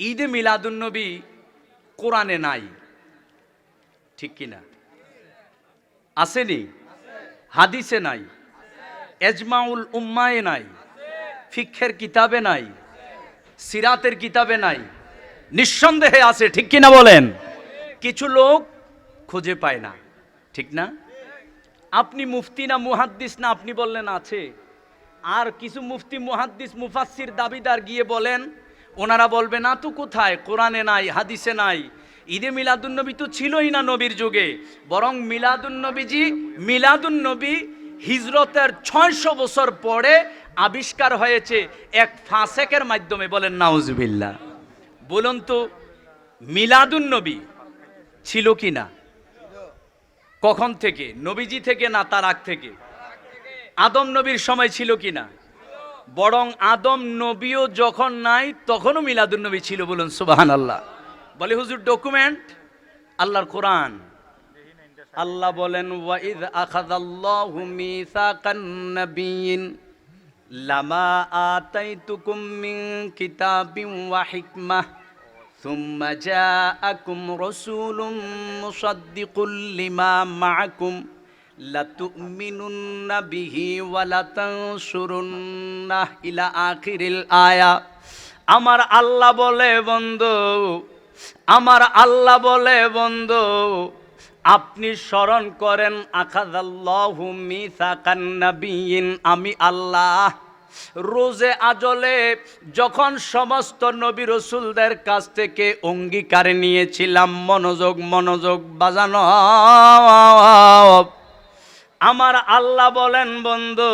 ঈদে মিলাদুন্নবী কোরআনে নাই। ঠিক কিনা? আসেনি? হাদিসে নাই। এজমাউল উম্মায়ে নাই। ফিক্ষের কিতাবে নাই। সিরাতের কিতাবে নাই। নিঃসন্দেহে আছে, ঠিক কিনা বলেন? কিছু লোক খুঁজে পায় না। ঠিক না? আপনি মুফতি না মুহাদ্দিস না আপনি বললেন আছে। আর কিছু মুফতি, মুহাদ্দিস, মুফাসসির দাবিদার গিয়ে বলেন ওনারা বলবে, না তো কোথায়? কোরআনে নাই, হাদিসে নাই। ঈদে মিলাদুন্নবী তো ছিলই না নবীর যুগে। বরং মিলাদুন্নবীজি মিলাদুন্নবী হিজরতের ছয়শো বছর পরে আবিষ্কার হয়েছে এক ফাঁসেকের মাধ্যমে। বলেন, নাউজুবিল্লাহ। বলুন তো, মিলাদুন্নবী ছিল কি না? কখন থেকে? নবীজি থেকে না তার আগ থেকে? আদম নবীর সময় ছিল কি না? বরং আদম নবীও যখন নাই, তখনও মিলাদুলনবী ছিল বলুন সুবাহান আল্লাহ বলে হুজুর ডকুমেন্ট আল্লাহর কোরআন। আল্লাহ বলেন, ওয়াইদ আখাদাল্লাহু মিসাকান নাবিয়িন লামা আতাইতুকুম মিন কিতাবিন ওয়া হিকমাহ, সুম্মা জাআকুম রাসূলুম মুসাদ্দিকুল লিমা মাআকুম। لتؤمنن به ولتنصرنه إلى آخر الآية আমার আল্লাহ বলে বন্ধু আমার আল্লাহ বলে বন্ধু আপনি স্মরণ করেন আখাদাল্লাহু মিসাকান নাবিয়িন আমি আল্লাহ রোজে আজলে যখন সমস্ত নবী রসুলদের কাছ থেকে অঙ্গীকার নিয়েছিলাম মনোযোগ মনোযোগ বাজানো আমার আল্লাহ বলেন বন্ধু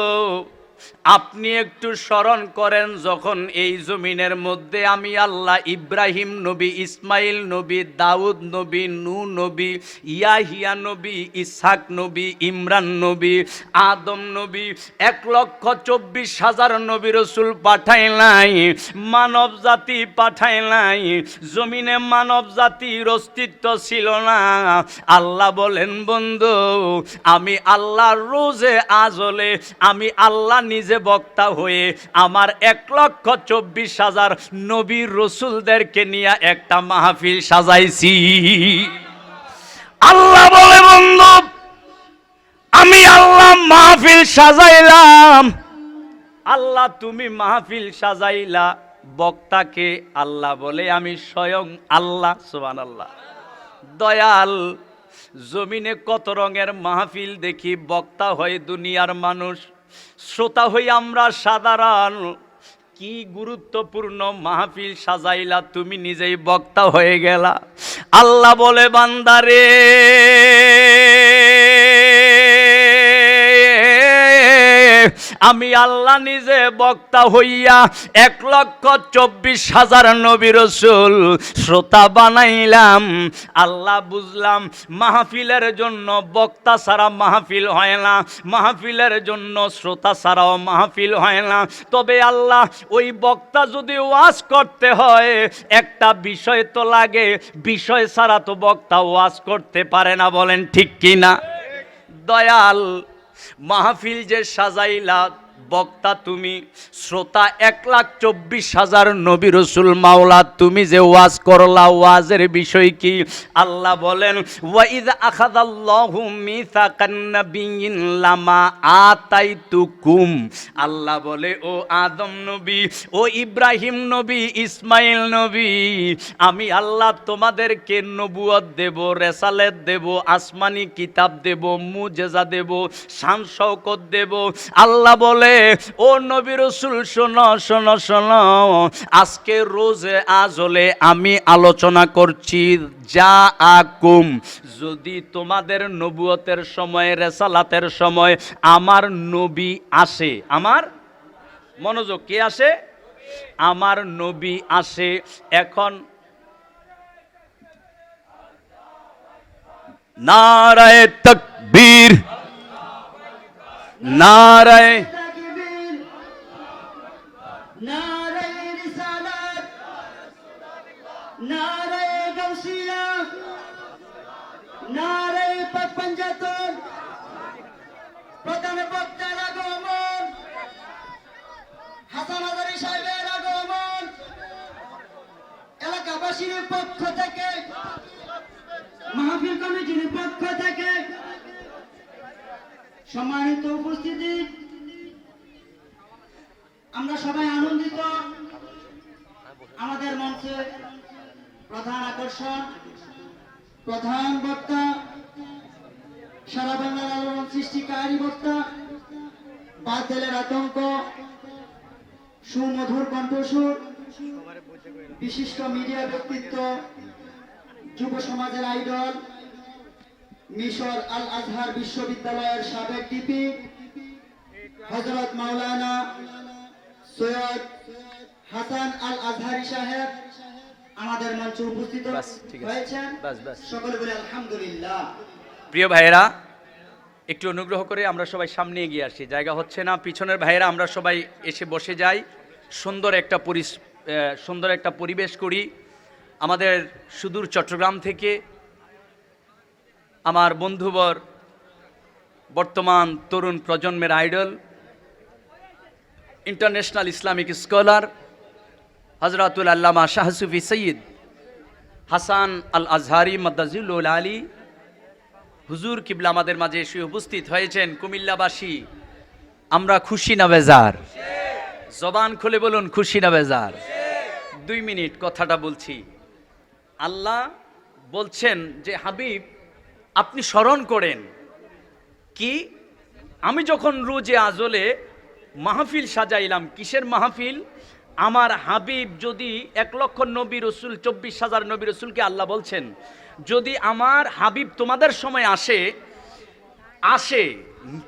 আপনি একটু স্মরণ করেন, যখন এই জমিনের মধ্যে আমি আল্লাহ ইব্রাহিম নবী, ইসমাইল নবী, দাউদ নবী নু নবী, ইয়াহিয়া নবী ইসাক নবী, ইমরান নবী, আদম নবী, এক লক্ষ চব্বিশ হাজার নবী রসুল পাঠাই নাই, মানব জাতি পাঠাই নাই, জমিনে মানব জাতির অস্তিত্ব ছিল না। আল্লাহ বলেন, বন্ধু, আমি আল্লাহর রোজে আজলে, আমি আল্লাহ নিজে বক্তা হয়ে আমার এক লক্ষ চব্বিশ হাজার নবীর রসুলদেরকে নিয়ে একটা মাহফিল সাজাইছি। আল্লাহ বলে, বন্ধু, আমি আল্লাহ মাহফিল সাজাইলাম। আল্লাহ তুমি মাহফিল সাজাইলা, বক্তাকে আল্লাহ বলে আমি স্বয়ং আল্লাহ সুবান আল্লাহ দয়াল, জমিনে কত রঙের মাহফিল দেখি বক্তা হয় দুনিয়ার মানুষ। শ্রোতা হই আমরা সাধারণ। কি গুরুত্বপূর্ণ মাহফিল সাজাইলা, তুমি নিজেই বক্তা হয়ে গেলা। আল্লাহ বলে, বান্দারে। আমি আল্লাহ নিজে বক্তা হইয়া এক লক্ষ চব্বিশ হাজার নবী রসুল শ্রোতা বানাইলাম। আল্লাহ বুঝলাম, মাহফিলের জন্য বক্তা ছাড়া মাহফিল হয় না, মাহফিলের জন্য শ্রোতা ছাড়াও মাহফিল হয় না। তবে আল্লাহ ওই বক্তা যদি ওয়াজ করতে হয়, একটা বিষয় তো লাগে, বিষয় ছাড়া তো বক্তা ওয়াজ করতে পারে না বলেন ঠিক কি না দয়াল মাহফিল যে সাজাইলা বক্তা তুমি, শ্রোতা এক লাখ চব্বিশ হাজার নবী রসুল মাওলা, তুমি যে ওয়াজ করলা, ওয়াজের বিষয় কি? আল্লাহ বলেন, ওয়াইদ আখাদাল্লাহু মিসাকান নাবিয়িন লামা আল্লাহ বলে, ও আদম নবী, ও ইব্রাহিম নবী, ইসমাইল নবী, আমি আল্লাহ তোমাদেরকে নবুয়ত দেব, রেসালেত দেব, আসমানি কিতাব দেব, মুজেজা দেব শান শৌকত দেব। আল্লাহ বলে ও নবী রসুল, শোনো শোনো শোনো। আজকে রোজে আজলে আমি আলোচনা করছি যা আকুম যদি তোমাদের নবুয়তের সময়, রেসালাতের সময় আমার নবী আসে, আমার মনোযোগ কে আসে? আমার নবী আসে, এখন নারায় তকবীর, নারায় নারে রিসালাত। নারে গাউসিয়া। নারে পাঞ্জাতন প্রধান বক্তার আগমন হাসান হাজারি সাহেবের আগমন এলাকা এলাকাবাসীর পক্ষ থেকে মাহফিল কমিটির পক্ষ থেকে সম্মানিত উপস্থিতি আমরা সবাই আনন্দিত আমাদের মঞ্চে প্রধান আকর্ষণ প্রধান বক্তা, সারা বাংলার আলোড়ন সৃষ্টিকারী বক্তা বাতিলের আতঙ্ক, সুমধুর কণ্ঠস্বর, বিশিষ্ট মিডিয়া ব্যক্তিত্ব, যুব সমাজের আইডল, মিশর আল আজহার বিশ্ববিদ্যালয়ের সাবেক ডিপি হজরত মাওলানা সৈয়দ হাসান আল আজহারি সাহেব আমাদের মঞ্চে উপস্থিত। হয়েছেন। সকলে বলে আলহামদুলিল্লাহ। প্রিয় ভাইয়েরা একটু অনুগ্রহ করে আমরা সবাই সামনে এগিয়ে আসি। জায়গা হচ্ছে না পিছনের ভাইয়েরা আমরা সবাই এসে বসে যাই। সুন্দর একটা পরিস সুন্দর একটা পরিবেশ করি। আমাদের সুদূর চট্টগ্রাম থেকে আমার বন্ধুবর বর্তমান তরুণ প্রজন্মের আইডল ইন্টারন্যাশনাল ইসলামিক স্কলার হজরতুল আল্লামা শাহসুফি সঈদ হাসান আল আজহারি মাদ্দাজুল আলী হুজুর কিবলা আমাদের মাঝে এসে উপস্থিত হয়েছেন। কুমিল্লাবাসী, আমরা খুশি না বেজার? জবান খুলে বলুন, খুশি না বেজার? দুই মিনিট কথাটা বলছি। আল্লাহ বলছেন যে, হাবিব, আপনি স্মরণ করেন কি? আমি যখন রোজে আজলে মাহফিল সাজাইলাম, কিসের মাহফিল? আমার হাবিব যদি এক লক্ষ নবী রসুল চব্বিশ হাজার নবী রসুলকে আল্লাহ বলছেন যদি আমার হাবিব তোমাদের সময় আসে আসে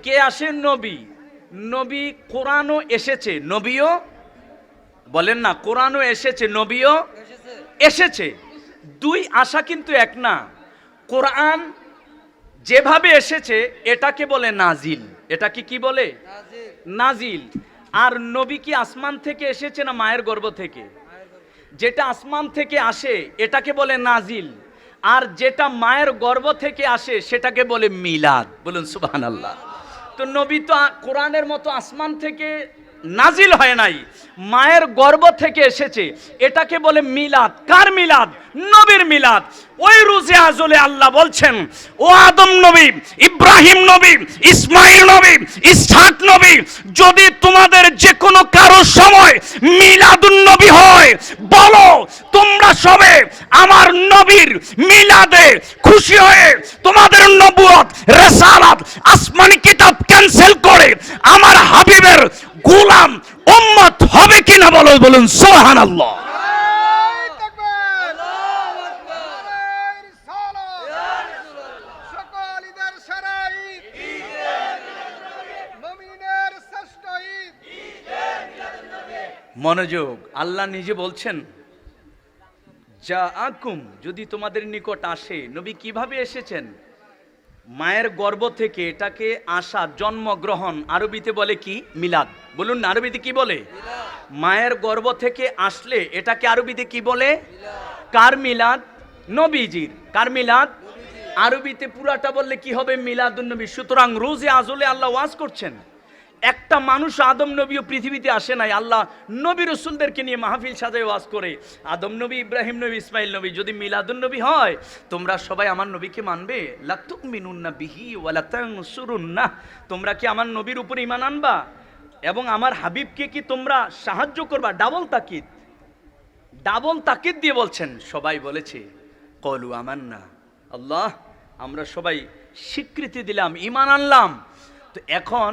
কে আসে নবী? নবী কোরআনও এসেছে নবীও? বলেন না কোরআনও এসেছে নবীও? এসেছে। দুই আশা কিন্তু এক না। কোরআন যেভাবে এসেছে এটাকে বলে নাজিল। এটাকে কি বলে? নাজিল। আর নবী কি আসমান থেকে এসেছে না মায়ের গর্ভ থেকে? যেটা আসমান থেকে আসে, এটাকে বলে নাজিল। আর যেটা মায়ের গর্ভ থেকে আসে, সেটাকে বলে মিলাদ। বলুন সুবাহ আল্লাহ তো নবী তো কোরআনের মতো আসমান থেকে নাজিল হয় নাই। মায়ের গর্ব থেকে এসেছে। এটাকে বলে মিলাদ। কার মিলাদ? নবীর মিলাদ। ওই রুজে আজলে আল্লাহ বলছেন, ও আদম নবী, ইব্রাহিম নবী, ইসমাইল নবী, ইসহাক নবী, যদি তোমাদের যে কোনো কারও সময় মিলাদুন নবী হয়, বলো, তোমরা সবে আমার নবীর মিলাদে খুশি হয়ে তোমাদের নবুয়ত, রেসালাত, আসমানি কিতাব ক্যান্সেল করে আমার হাবিবের গোলাম উম্মত হবে কিনা বলো, বলুন সোহান মনোযোগ, আল্লাহ নিজে বলছেন, যা আকুম, যদি তোমাদের নিকট আসে, নবী কীভাবে এসেছেন? মায়ের গর্ব থেকে এটাকে আসা জন্মগ্রহণ, আরবিতে বলে কি? মিলাদ। বলুন আরবিতে কি বলে? মায়ের গর্ব থেকে আসলে এটাকে আরবিতে কি বলে? কার মিলাদ? নবীজির। কার মিলাদ? আরবিতে পুরাটা বললে কি হবে? মিলাদ নবী। সুতরাং রোজে আজলে আল্লাহ ওয়াজ করছেন। একটা মানুষ আদম নবীও পৃথিবীতে আসে নাই, আল্লাহ নবী রসুলদেরকে নিয়ে মাহফিল সাজায় ওয়াজ করে। আদম নবী, ইব্রাহিম নবী, ইসমাইল নবী, যদি মিলাদুন নবী হয়, তোমরা সবাই আমার নবীকে মানবে? লাতুক মিনুন না বিহি না তোমরা কি আমার নবীর উপর ইমান আনবা? এবং আমার হাবিবকে কি তোমরা সাহায্য করবা? ডাবল তাকিদ। ডাবল তাকিদ দিয়ে বলছেন, সবাই বলেছে, কলু আমার না আল্লাহ, আমরা সবাই স্বীকৃতি দিলাম ইমান আনলাম। তো এখন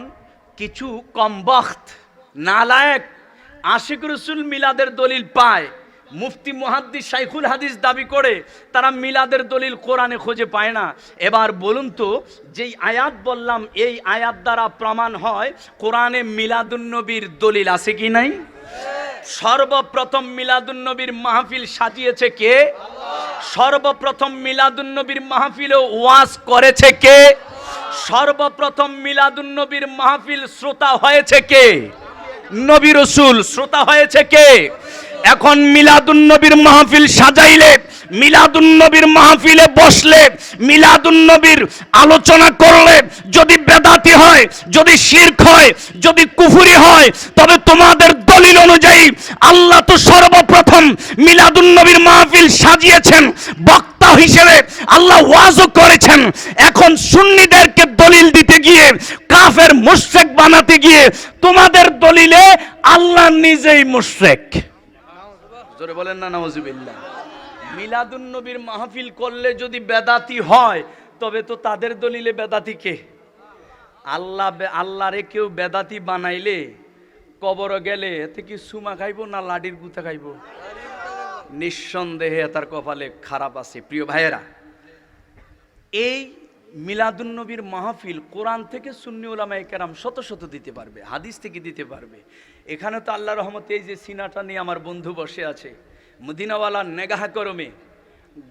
কিছু কমবখত নালায়েক আশিক রসুল মিলাদের দলিল পায়। মুফতি মুহাদ্দিস শাইখুল হাদিস দাবি করে, তারা মিলাদের দলিল কোরআনে খুঁজে পায় না। এবার বলুন তো, যেই আয়াত বললাম, এই আয়াত দ্বারা প্রমাণ হয় কোরআনে মিলাদুন্নবীর দলিল আছে কি নাই? সর্বপ্রথম মিলাদুন্নবীর মাহফিল সাজিয়েছে কে? সর্বপ্রথম মিলাদুন্নবীর মাহফিলে ওয়াজ করেছে কে? সর্বপ্রথম মিলাদুন্নবীর মাহফিল শ্রোতা হয়েছে কে? নবী রসুল শ্রোতা হয়েছে কে? এখন মিলাদুন্নবীর মাহফিল সাজাইলে, মিলাদুন্নবীর মাহফিলে বসলে, মিলাদুন্নবীর আলোচনা করলে, যদি বেদাতি হয়, যদি শিরক হয়, যদি কুফুরি হয়, তবে তোমাদের দলিল অনুযায়ী আল্লাহ তো সর্বপ্রথম মিলাদুন্নবীর মাহফিল সাজিয়েছেন। বক্তা হিসেবে আল্লাহ ওয়াজও করেছেন। এখন সুন্নিদেরকে দলিল দিতে গিয়ে, কাফের মুশরিক বানাতে গিয়ে, তোমাদের দলিলে আল্লাহ নিজেই মুশরিক। জোরে বলেন না, নাউজুবিল্লাহ। মিলাদুন নবীর মাহফিল করলে যদি বেদাতি হয়, তবে তো তাদের দলিলে বেদাতি কে? আল্লাহ আল্লাহরে কেউ বেদাতি বানাইলে কবর গেলে এতে কি সুমা খাইবো না লাডির গুতা খাইবো? নিঃসন্দেহে তার কপালে খারাপ আছে। প্রিয় ভাইয়েরা, এই মিলাদুন্নবীর মাহফিল কোরআন থেকে সুন্নি ওলামায়ে কেরাম শত শত দিতে পারবে, হাদিস থেকে দিতে পারবে। এখানে তো আল্লাহ রহমতে এই যে সিনাটা নিয়ে আমার বন্ধু বসে আছে মদিনাওয়ালা নেগাহা করমে।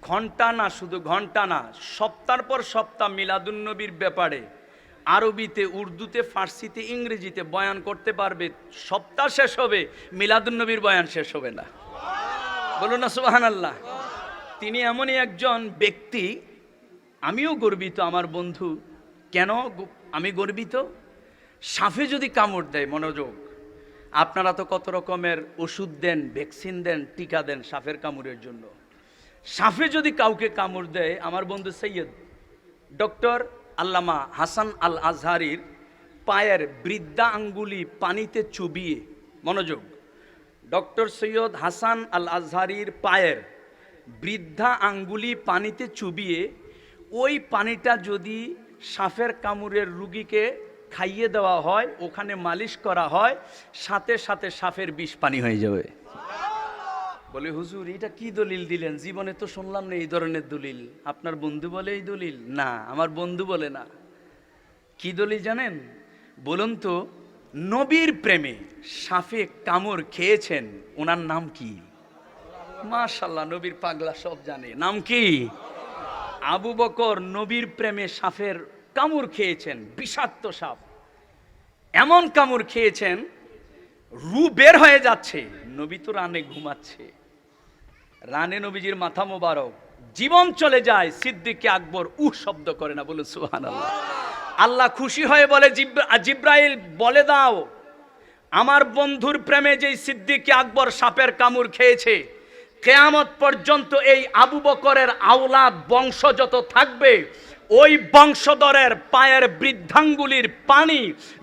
ঘণ্টা না, শুধু ঘণ্টা না, সপ্তাহ পর সপ্তাহ মিলাদুন্নবীর ব্যাপারে আরবিতে, উর্দুতে, ফার্সিতে, ইংরেজিতে বয়ান করতে পারবে। সপ্তাহ শেষ হবে, মিলাদুন্নবীর বয়ান শেষ হবে না। বলুন না সুবাহান আল্লাহ তিনি এমনই একজন ব্যক্তি আমিও গর্বিত আমার বন্ধু। কেন আমি গর্বিত? সাফে যদি কামড় দেয় মনোযোগ, আপনারা তো কত রকমের ওষুধ দেন, ভ্যাকসিন দেন, টিকা দেন সাফের কামড়ের জন্য। সাফে যদি কাউকে কামড় দেয়, আমার বন্ধু সৈয়দ ডক্টর আল্লামা হাসান আল আজহারির পায়ের বৃদ্ধা আঙ্গুলি পানিতে চুবিয়ে মনোযোগ, ডক্টর সৈয়দ হাসান আল আজহারির পায়ের বৃদ্ধা আঙ্গুলি পানিতে চুবিয়ে ওই পানিটা যদি সাফের কামড়ের রুগীকে খাইয়ে দেওয়া হয়, ওখানে মালিশ করা হয়, সাথে সাথে সাফের বিষ পানি হয়ে যাবে। বলে, হুজুর, এটা কি দলিল দিলেন? জীবনে তো শুনলাম না এই ধরনের দলিল। আপনার বন্ধু বলে এই দলিল? না, আমার বন্ধু বলে না। কি দলিল জানেন? বলুন তো, নবীর প্রেমে সাফে কামড় খেয়েছেন, ওনার নাম কি? মাশাল্লাহ, নবীর পাগলা সব জানে। নাম কি? আবু বকর নবীর প্রেমে সাফের কামড় খেয়েছেন, বিষাক্ত সাপ। এমন কামড় খেয়েছেন, রু বের হয়ে যাচ্ছে, নবী তো রানে ঘুমাচ্ছে। রানে নবীজির মাথা মোবারক, জীবন চলে যায়, সিদ্দিকে আকবর উহ শব্দ করে না বলে সুহান আল্লাহ খুশি হয়ে বলে, জিব্রা- জিব্রাইল, বলে দাও, আমার বন্ধুর প্রেমে যেই সিদ্দিকে আকবর সাপের কামড় খেয়েছে কেয়ামত পর্যন্ত এই আবু বকরের আওলাদ বংশ যত থাকবে। ওই বংশধরের পায়ের বৃদ্ধাঙ্গুলির পানি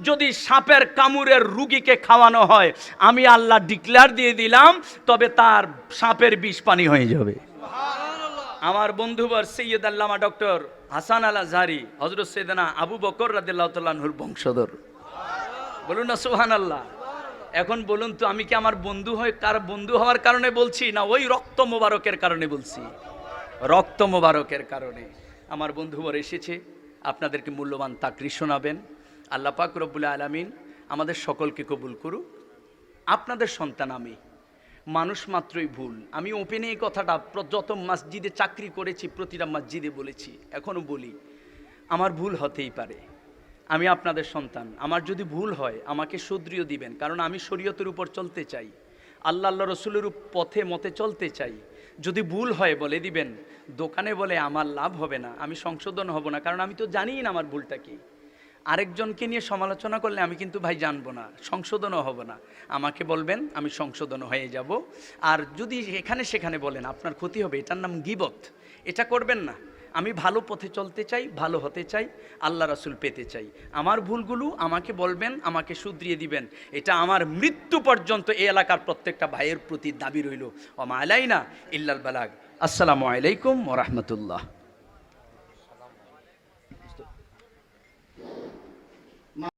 যদি সাপের কামুরের রুগীকে খাওয়ানো হয় আমি আল্লাহ ডিক্লেয়ার দিয়ে দিলাম তবে তার সাপের বিষ পানি হয়ে যাবে। আমার বন্ধুবার সৈয়দ আল্লামা ডক্টর হাসান আল আজহারি হজরত সৈয়দানা আবু বকর রাদিল্লাহ তাল্লাহুর বংশধর। বলুন না সুহান আল্লাহ এখন বলুন তো, আমি কি আমার বন্ধু হয়ে কার বন্ধু হওয়ার কারণে বলছি না ওই রক্ত মোবারকের কারণে বলছি? রক্ত মোবারকের কারণে। আমার বন্ধুবর এসেছে, আপনাদেরকে মূল্যবান তাকরি শোনাবেন। আল্লাহ পাক রব্বুল আলামিন আমাদের সকলকে কবুল করুক। আপনাদের সন্তান আমি। মানুষ মাত্রই ভুল। আমি ওপেনে এই কথাটা যত মসজিদে চাকরি করেছি, প্রতিটা মসজিদে বলেছি। এখনও বলি, আমার ভুল হতেই পারে। আমি আপনাদের সন্তান। আমার যদি ভুল হয়, আমাকে শুধরিয়ে দিবেন, কারণ আমি শরীয়তের উপর চলতে চাই। আল্লাহ আল্লাহ রসুলের পথে, মতে চলতে চাই। যদি ভুল হয় বলে দিবেন, দোকানে বলে আমার লাভ হবে না, আমি সংশোধন হব না, কারণ আমি তো জানিই না আমার ভুলটা কি। আরেকজনকে নিয়ে সমালোচনা করলে আমি কিন্তু ভাই জানব না, সংশোধনও হব না। আমাকে বলবেন, আমি সংশোধন হয়ে যাব। আর যদি এখানে সেখানে বলেন, আপনার ক্ষতি হবে, এটার নাম গিবত। এটা করবেন না। আমি ভালো পথে চলতে চাই, ভালো হতে চাই, আল্লাহ রাসুল পেতে চাই। আমার ভুলগুলো আমাকে বলবেন, আমাকে শুধরিয়ে দিবেন। এটা আমার মৃত্যু পর্যন্ত এই এলাকার প্রত্যেকটা ভাইয়ের প্রতি দাবি রইল। ও মালাইনা ইল্লাল বালাগ। আসসালামু আলাইকুম ওরহমতুল্লাহ